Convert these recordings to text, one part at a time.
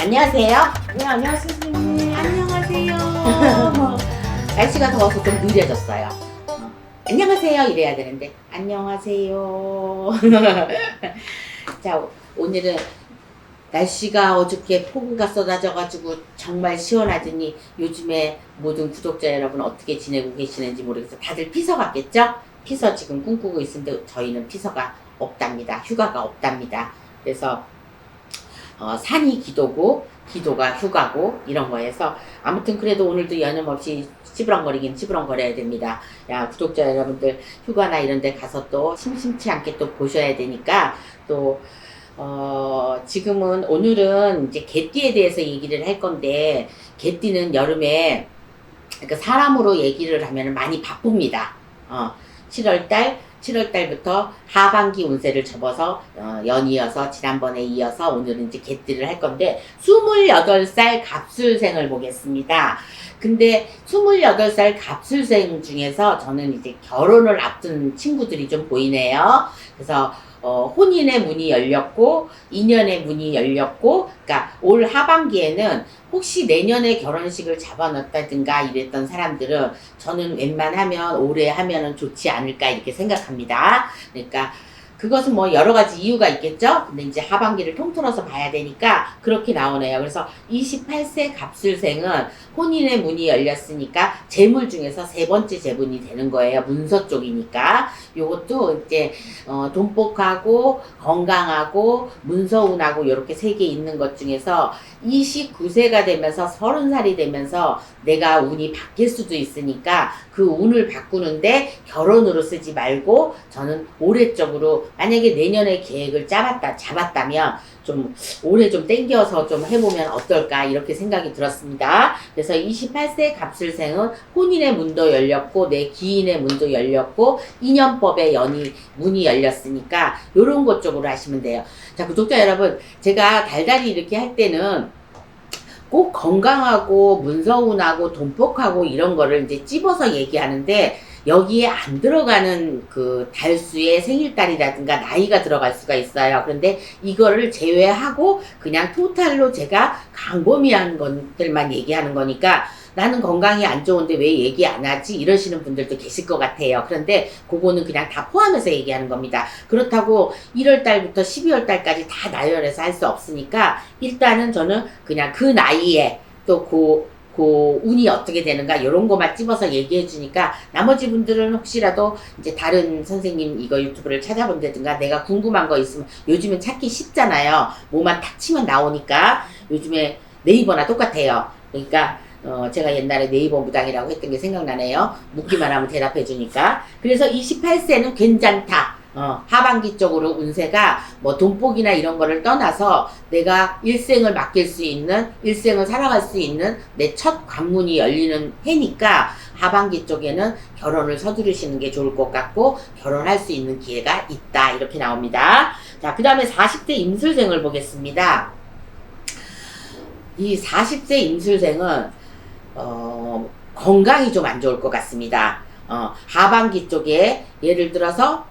안녕하세요. 네, 안녕하세요, 선생님. 안녕하세요. 날씨가 더워서 좀 느려졌어요. 어, 안녕하세요 이래야 되는데 안녕하세요. 자 오늘은 날씨가 어저께 폭우가 쏟아져가지고 정말 시원하더니 요즘에 모든 구독자 여러분 어떻게 지내고 계시는지 모르겠어요. 다들 피서 갔겠죠? 피서 지금 꿈꾸고 있는데 저희는 피서가 없답니다. 휴가가 없답니다. 그래서 어, 산이 기도고 기도가 휴가고 이런 거에서 아무튼 그래도 오늘도 여념없이 찌부렁거리긴 찌부렁거려야 됩니다. 야 구독자 여러분들 휴가나 이런 데 가서 또 심심치 않게 또 보셔야 되니까 또 어, 지금은 오늘은 이제 개띠에 대해서 얘기를 할 건데 개띠는 여름에 그러니까 사람으로 얘기를 하면 많이 바쁩니다. 어, 7월달 7월 달부터 하반기 운세를 접어서 어, 연이어서 지난번에 이어서 오늘은 이제 개띠를 할 건데 28살 갑술생을 보겠습니다. 근데 28살 갑술생 중에서 저는 이제 결혼을 앞둔 친구들이 좀 보이네요. 그래서 어, 혼인의 문이 열렸고 인연의 문이 열렸고 그러니까 올 하반기에는 혹시 내년에 결혼식을 잡아놨다든가 이랬던 사람들은 저는 웬만하면 올해 하면은 좋지 않을까 이렇게 생각합니다. 그러니까 그것은 뭐 여러 가지 이유가 있겠죠? 근데 이제 하반기를 통틀어서 봐야 되니까 그렇게 나오네요. 그래서 28세 갑술생은 혼인의 문이 열렸으니까 재물 중에서 세 번째 재분이 되는 거예요. 문서 쪽이니까. 요것도 이제 어, 돈복하고 건강하고 문서운하고 이렇게 세 개 있는 것 중에서 29세가 되면서 30살이 되면서 내가 운이 바뀔 수도 있으니까 그 운을 바꾸는데 결혼으로 쓰지 말고 저는 올해 쪽으로 만약에 내년에 계획을 짜봤다, 잡았다면 좀 올해 좀 땡겨서 좀 해보면 어떨까 이렇게 생각이 들었습니다. 그래서 28세 갑술생은 혼인의 문도 열렸고 내 기인의 문도 열렸고 인연법의 연이 문이 열렸으니까 요런 것 쪽으로 하시면 돼요. 자 구독자 여러분 제가 달달이 이렇게 할 때는 꼭 건강하고 문서운하고 돈복하고 이런 거를 이제 찝어서 얘기하는데 여기에 안 들어가는 그 달수의 생일달이라든가 나이가 들어갈 수가 있어요. 그런데 이거를 제외하고 그냥 토탈로 제가 광범위한 것들만 얘기하는 거니까 나는 건강이 안 좋은데 왜 얘기 안 하지? 이러시는 분들도 계실 것 같아요. 그런데 그거는 그냥 다 포함해서 얘기하는 겁니다. 그렇다고 1월 달부터 12월 달까지 다 나열해서 할 수 없으니까 일단은 저는 그냥 그 나이에 또그 그 운이 어떻게 되는가 이런 거만 찝어서 얘기해 주니까 나머지 분들은 혹시라도 이제 다른 선생님 이거 유튜브를 찾아본다든가 내가 궁금한 거 있으면 요즘은 찾기 쉽잖아요. 뭐만 탁 치면 나오니까 요즘에 네이버나 똑같아요. 그러니까 어, 제가 옛날에 네이버 무당이라고 했던 게 생각나네요. 묻기만 하면 대답해 주니까. 그래서 28세는 괜찮다. 어, 하반기 쪽으로 운세가 뭐 돈복이나 이런 거를 떠나서 내가 일생을 맡길 수 있는, 일생을 살아갈 수 있는 내 첫 관문이 열리는 해니까 하반기 쪽에는 결혼을 서두르시는 게 좋을 것 같고 결혼할 수 있는 기회가 있다. 이렇게 나옵니다. 자, 그 다음에 40대 임술생을 보겠습니다. 이 40세 임술생은 어, 건강이 좀 안 좋을 것 같습니다. 어, 하반기 쪽에 예를 들어서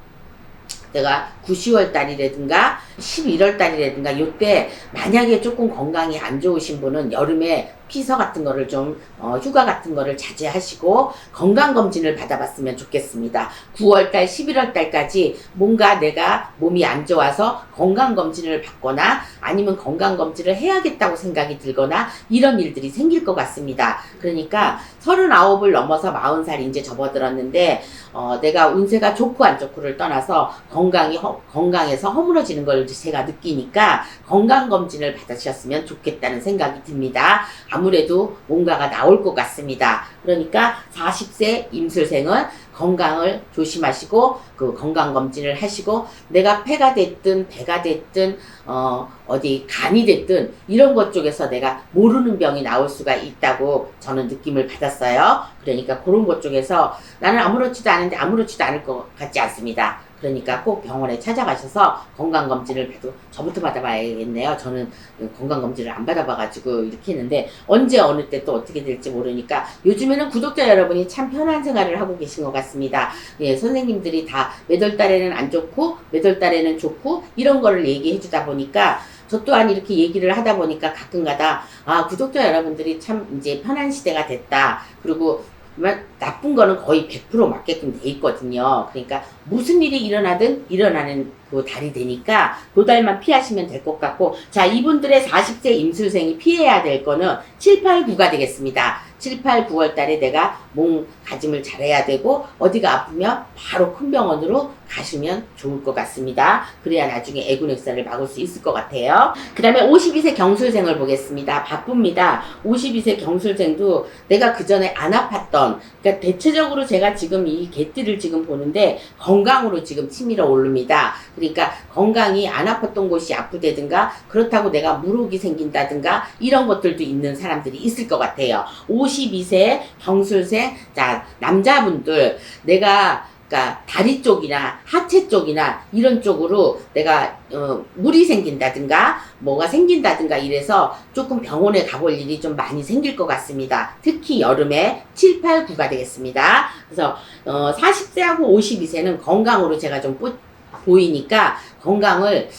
내가 9, 10월 달이라든가 11월 달이라든가 요때 만약에 조금 건강이 안 좋으신 분은 여름에 피서 같은 거를 좀 어, 휴가 같은 거를 자제하시고 건강 검진을 받아봤으면 좋겠습니다. 9월 달, 11월 달까지 뭔가 내가 몸이 안 좋아서 건강 검진을 받거나 아니면 건강 검진을 해야겠다고 생각이 들거나 이런 일들이 생길 것 같습니다. 그러니까 39을 넘어서 40살이 이제 접어들었는데 어, 내가 운세가 좋고 안 좋고를 떠나서 건강이 허- 건강에서 허물어지는 걸 제가 느끼니까 건강 검진을 받으셨으면 좋겠다는 생각이 듭니다. 아무래도 뭔가가 나올 것 같습니다. 그러니까 40세 임술생은 건강을 조심하시고 그 건강 검진을 하시고 내가 폐가 됐든 배가 됐든 어 어디 간이 됐든 이런 것 쪽에서 내가 모르는 병이 나올 수가 있다고 저는 느낌을 받았어요. 그러니까 그런 것 쪽에서 나는 아무렇지도 않은데 아무렇지도 않을 것 같지 않습니다. 그러니까 꼭 병원에 찾아가셔서 건강검진을 받고 저부터 받아봐야겠네요. 저는 건강검진을 안 받아봐가지고 이렇게 했는데 언제 어느 때 또 어떻게 될지 모르니까 요즘에는 구독자 여러분이 참 편한 생활을 하고 계신 것 같습니다. 예, 선생님들이 다몇월 달에는 안 좋고 몇월 달에는 좋고 이런 거를 얘기해 주다 보니까 저 또한 이렇게 얘기를 하다 보니까 가끔가다 아 구독자 여러분들이 참 이제 편한 시대가 됐다. 그리고 정말 나쁜 거는 거의 100% 맞게끔 돼 있거든요. 그러니까 무슨 일이 일어나든 일어나는 그 달이 되니까 그 달만 피하시면 될 것 같고 자 이분들의 40세 임술생이 피해야 될 거는 7, 8, 9가 되겠습니다. 7, 8, 9월 달에 내가 몸 가짐을 잘해야 되고 어디가 아프면 바로 큰 병원으로 가시면 좋을 것 같습니다. 그래야 나중에 애군액사를 막을 수 있을 것 같아요. 그 다음에 52세 경술생을 보겠습니다. 바쁩니다. 52세 경술생도 내가 그 전에 안 아팠던 그러니까 대체적으로 제가 지금 이 개띠를 지금 보는데 건강으로 지금 치밀어 오릅니다. 그러니까 건강이 안 아팠던 곳이 아프다든가 그렇다고 내가 무록이 생긴다든가 이런 것들도 있는 사람들이 있을 것 같아요. 52세 경술생 자 남자분들 내가 그러니까 다리 쪽이나 하체 쪽이나 이런 쪽으로 내가 어, 물이 생긴다든가 뭐가 생긴다든가 이래서 조금 병원에 가볼 일이 좀 많이 생길 것 같습니다. 특히 여름에 7, 8, 9가 되겠습니다. 그래서 어, 40세하고 52세는 건강으로 제가 좀 보, 보이니까 건강을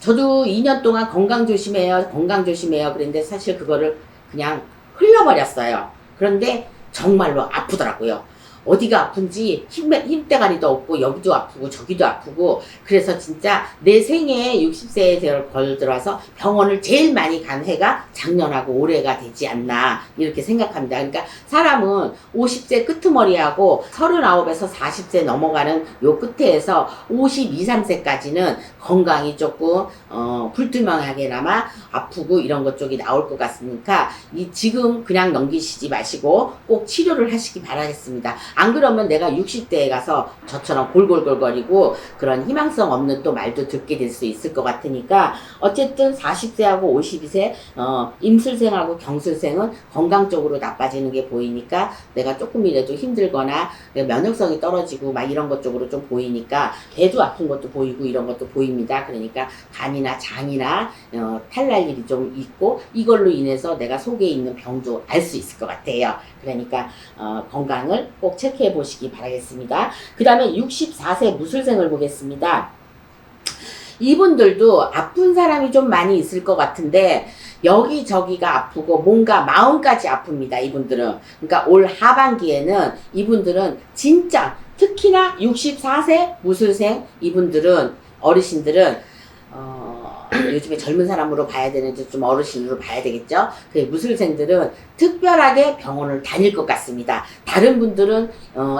저도 2년 동안 건강 조심해요, 건강 조심해요. 그랬는데 사실 그거를 그냥 흘려버렸어요. 그런데 정말로 아프더라고요. 어디가 아픈지 힘, 힘대가리도 없고 여기도 아프고 저기도 아프고 그래서 진짜 내 생애 60세에 걸들어서 병원을 제일 많이 간 해가 작년하고 올해가 되지 않나 이렇게 생각합니다. 그러니까 사람은 50세 끄트머리하고 39에서 40세 넘어가는 요 끝에서 52, 3세까지는 건강이 조금 어, 불투명하게나마 아프고 이런 것 쪽이 나올 것 같으니까 이 지금 그냥 넘기시지 마시고 꼭 치료를 하시기 바라겠습니다. 안 그러면 내가 60대에 가서 저처럼 골골골거리고 그런 희망성 없는 또 말도 듣게 될 수 있을 것 같으니까 어쨌든 40세하고 52세 어, 임술생하고 경술생은 건강 쪽으로 나빠지는 게 보이니까 내가 조금이라도 힘들거나 면역성이 떨어지고 막 이런 것 쪽으로 좀 보이니까 배도 아픈 것도 보이고 이런 것도 보입니다. 그러니까 간이나 장이나 어, 탈날 일이 좀 있고 이걸로 인해서 내가 속에 있는 병도 알 수 있을 것 같아요. 그러니까 어, 건강을 꼭 체크해 보시기 바라겠습니다. 그 다음에 64세 무술생을 보겠습니다. 이분들도 아픈 사람이 좀 많이 있을 것 같은데 여기저기가 아프고 뭔가 마음까지 아픕니다. 이분들은. 그러니까 올 하반기에는 이분들은 진짜 특히나 64세 무술생 이분들은 어르신들은 어, 요즘에 젊은 사람으로 봐야 되는지 좀 어르신으로 봐야 되겠죠. 그 무술생들은 특별하게 병원을 다닐 것 같습니다. 다른 분들은 어,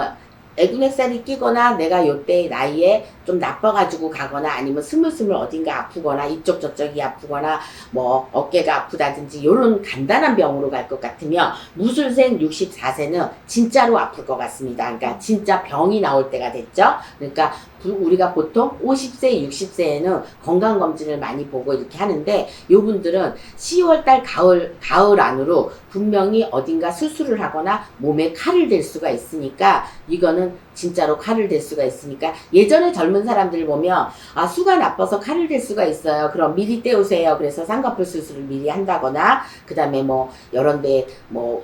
애군액살이 끼거나 내가 요때 나이에 좀 나빠가지고 가거나 아니면 스물스물 어딘가 아프거나 이쪽 저쪽이 아프거나 뭐 어깨가 아프다든지 요런 간단한 병으로 갈 것 같으면 무술생 64세는 진짜로 아플 것 같습니다. 그러니까 진짜 병이 나올 때가 됐죠. 그러니까 부- 우리가 보통 50세, 60세에는 건강검진을 많이 보고 이렇게 하는데 요분들은 10월달 가을, 가을 안으로 분명히 어딘가 수술을 하거나 몸에 칼을 댈 수가 있으니까 이거는 진짜로 칼을 댈 수가 있으니까 예전에 젊은 사람들 보면 아 수가 나빠서 칼을 댈 수가 있어요. 그럼 미리 떼우세요. 그래서 쌍꺼풀 수술을 미리 한다거나 그 다음에 뭐 여런데 뭐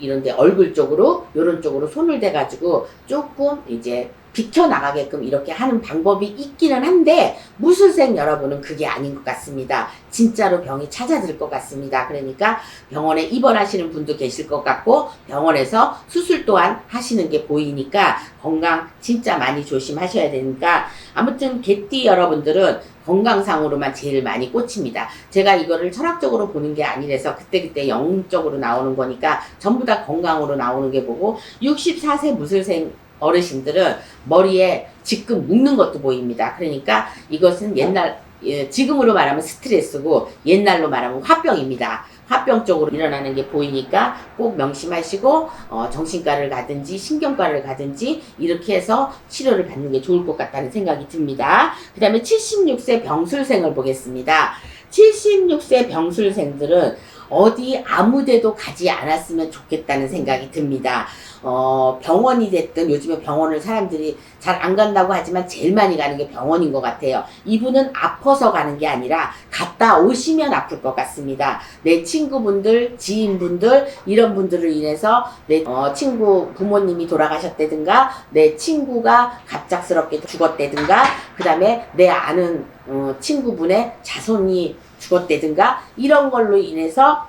이런데 얼굴 쪽으로 요런 쪽으로 손을 대가지고 조금 이제 비켜 나가게끔 이렇게 하는 방법이 있기는 한데 무술생 여러분은 그게 아닌 것 같습니다. 진짜로 병이 찾아들 것 같습니다. 그러니까 병원에 입원하시는 분도 계실 것 같고 병원에서 수술 또한 하시는 게 보이니까 건강 진짜 많이 조심하셔야 되니까 아무튼 개띠 여러분들은 건강상으로만 제일 많이 꽂힙니다. 제가 이거를 철학적으로 보는 게 아니라서 그때그때 영적으로 나오는 거니까 전부 다 건강으로 나오는 게 보고 64세 무술생 어르신들은 머리에 지금 묶는 것도 보입니다. 그러니까 이것은 옛날 예, 지금으로 말하면 스트레스고 옛날로 말하면 화병입니다. 화병 쪽으로 일어나는 게 보이니까 꼭 명심하시고 어, 정신과를 가든지 신경과를 가든지 이렇게 해서 치료를 받는 게 좋을 것 같다는 생각이 듭니다. 그 다음에 76세 병술생을 보겠습니다. 76세 병술생들은 어디 아무데도 가지 않았으면 좋겠다는 생각이 듭니다. 어, 병원이 됐든 요즘에 병원을 사람들이 잘 안 간다고 하지만 제일 많이 가는 게 병원인 것 같아요. 이분은 아파서 가는 게 아니라 갔다 오시면 아플 것 같습니다. 내 친구분들, 지인분들, 이런 분들을 인해서 내 어, 친구 부모님이 돌아가셨다든가 내 친구가 갑작스럽게 죽었다든가 그 다음에 내 아는 어, 친구분의 자손이 죽었다든가 이런 걸로 인해서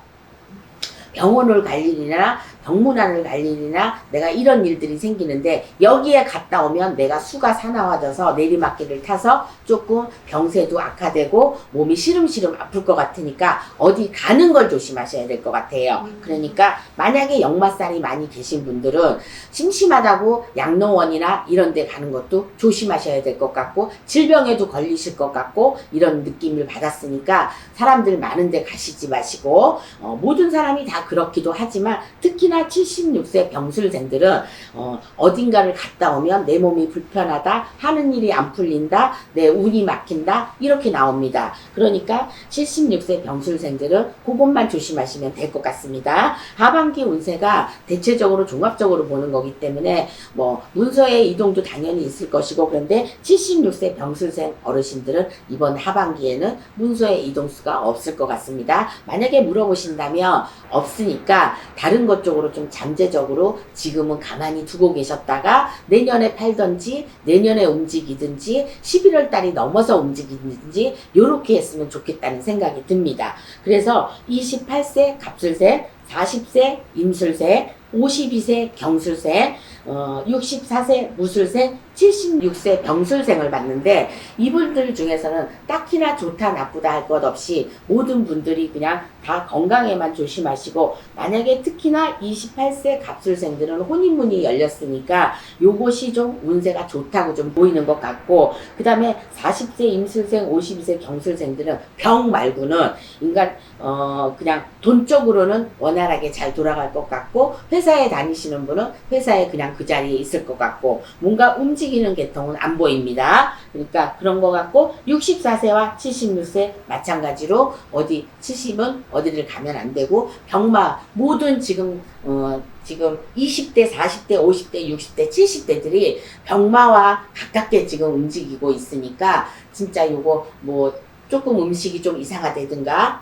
병원을 갈 일이나 병문안을 갈 일이나 내가 이런 일들이 생기는데 여기에 갔다 오면 내가 수가 사나워져서 내리막길을 타서 조금 병세도 악화되고 몸이 시름시름 아플 것 같으니까 어디 가는 걸 조심하셔야 될 것 같아요. 그러니까 만약에 역마살이 많이 계신 분들은 심심하다고 양로원이나 이런 데 가는 것도 조심하셔야 될 것 같고 질병에도 걸리실 것 같고 이런 느낌을 받았으니까 사람들 많은 데 가시지 마시고 어, 모든 사람이 다 그렇기도 하지만 특히 나 76세 병술생들은 어, 어딘가를 갔다 오면 내 몸이 불편하다 하는 일이 안 풀린다 내 운이 막힌다 이렇게 나옵니다 그러니까 76세 병술생들은 그것만 조심하시면 될 것 같습니다 하반기 운세가 대체적으로 종합적으로 보는 거기 때문에 뭐 문서의 이동도 당연히 있을 것이고 그런데 76세 병술생 어르신들은 이번 하반기에는 문서의 이동수가 없을 것 같습니다. 만약에 물어보신다면 없으니까 다른 것 쪽으로 좀 잠재적으로 지금은 가만히 두고 계셨다가 내년에 팔던지 내년에 움직이든지 11월 달이 넘어서 움직이든지 이렇게 했으면 좋겠다는 생각이 듭니다. 그래서 28세 갑술생, 40세 임술생, 52세 경술생, 어, 64세 무술생, 76세 병술생을 봤는데 이분들 중에서는 딱히나 좋다 나쁘다 할 것 없이 모든 분들이 그냥 다 건강에만 조심하시고 만약에 특히나 28세 갑술생들은 혼인문이 열렸으니까 요것이 좀 운세가 좋다고 좀 보이는 것 같고 그 다음에 40세 임술생, 52세 경술생들은 병 말고는 인간 어 그냥 돈 쪽으로는 원활하게 잘 돌아갈 것 같고 회 사에 다니시는 분은 회사에 그냥 그 자리에 있을 것 같고 뭔가 움직이는 계통은 안 보입니다. 그러니까 그런 것 같고 64세와 76세 마찬가지로 어디 70은 어디를 가면 안 되고 병마 모든 지금 어 지금 20대, 40대, 50대, 60대, 70대들이 병마와 가깝게 지금 움직이고 있으니까 진짜 요거 뭐 조금 음식이 좀 이상하다든가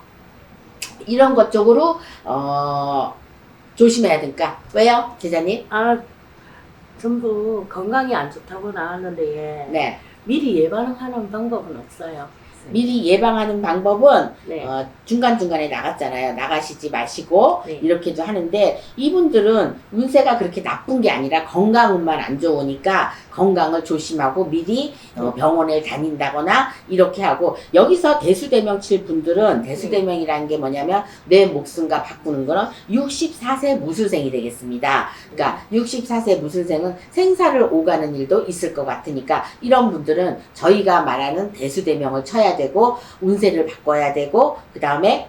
이런 것 쪽으로 어 조심해야 되니까 왜요 제자님? 아, 전부 건강이 안 좋다고 나왔는데 네 미리 예방하는 방법은 없어요. 미리 예방하는 방법은 네. 어, 중간중간에 나갔잖아요. 나가시지 마시고 네. 이렇게도 하는데 이분들은 운세가 그렇게 나쁜 게 아니라 건강운만 안 좋으니까 건강을 조심하고 미리 어, 병원에 다닌다거나 이렇게 하고 여기서 대수대명 칠 분들은 대수대명이라는 게 뭐냐면 내 목숨과 바꾸는 거는 64세 무술생이 되겠습니다. 그러니까 64세 무술생은 생사를 오가는 일도 있을 것 같으니까 이런 분들은 저희가 말하는 대수대명을 쳐야 되고 운세를 바꿔야 되고 그 다음에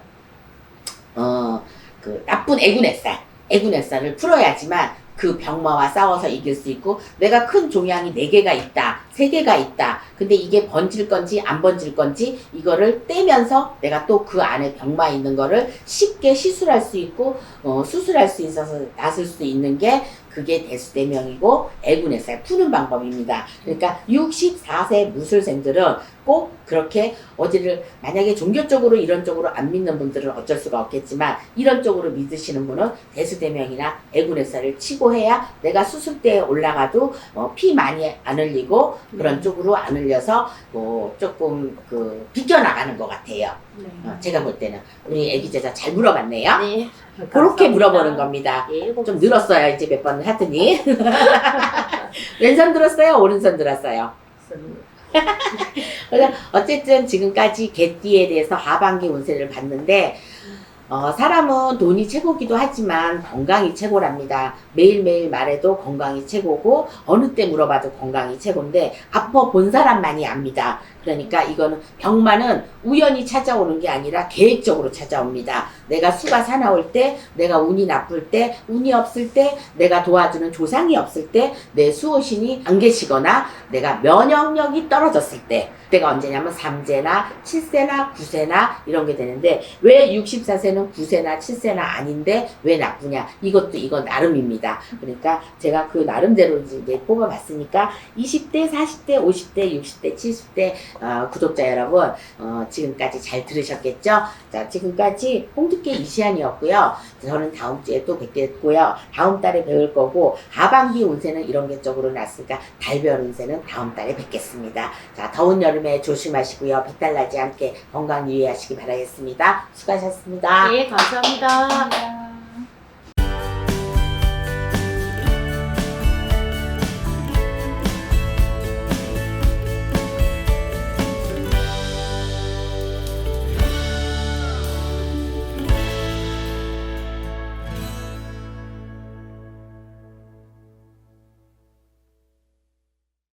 어 그 나쁜 애군의살 애군의살을 풀어야지만 그 병마와 싸워서 이길 수 있고 내가 큰 종양이 네 개가 있다 세 개가 있다 근데 이게 번질 건지 안 번질 건지 이거를 떼면서 내가 또 그 안에 병마 있는 거를 쉽게 시술할 수 있고 어, 수술할 수 있어서 낫을 수 있는 게 그게 대수대명이고 애군의살 푸는 방법입니다. 그러니까 64세 무술생들은 꼭 그렇게 어디를 만약에 종교 쪽으로 이런 쪽으로 안 믿는 분들은 어쩔 수가 없겠지만 이런 쪽으로 믿으시는 분은 대수대명이나 애군의살을 치고 해야 내가 수술대에 올라가도 어, 피 많이 안 흘리고 그런 쪽으로 안 흘려서 뭐 조금 그 비껴나가는 것 같아요. 네. 어, 제가 볼 때는 우리 애기 제자 잘 물어봤네요. 네. 그렇게. 물어보는 겁니다. 예, 좀 늘었어요. 이제 몇 번 하더니. 왼손 들었어요? 오른손 들었어요? 어쨌든 지금까지 개띠에 대해서 하반기 운세를 봤는데 어, 사람은 돈이 최고기도 하지만 건강이 최고랍니다. 매일매일 말해도 건강이 최고고 어느 때 물어봐도 건강이 최고인데 아파 본 사람만이 압니다. 그러니까 이거는 병만은 우연히 찾아오는 게 아니라 계획적으로 찾아옵니다. 내가 수가 사나울 때, 내가 운이 나쁠 때, 운이 없을 때, 내가 도와주는 조상이 없을 때, 내 수호신이 안 계시거나 내가 면역력이 떨어졌을 때, 그때가 언제냐면 3세나 7세나 9세나 이런 게 되는데 왜 64세는 9세나 7세나 아닌데 왜 나쁘냐? 이것도 이거 나름입니다. 그러니까 제가 그 나름대로 이제 뽑아봤으니까 20대, 40대, 50대, 60대, 70대 어, 구독자 여러분 어, 지금까지 잘 들으셨겠죠? 자 지금까지 홍두깨 이시안이었고요. 저는 다음 주에 또 뵙겠고요. 다음 달에 배울 거고 하반기 운세는 이런 게 쪽으로 났으니까 달별 운세는 다음 달에 뵙겠습니다. 자 더운 여름에 조심하시고요. 배탈 나지 않게 건강 유의하시기 바라겠습니다. 수고하셨습니다. 네, 감사합니다. 감사합니다.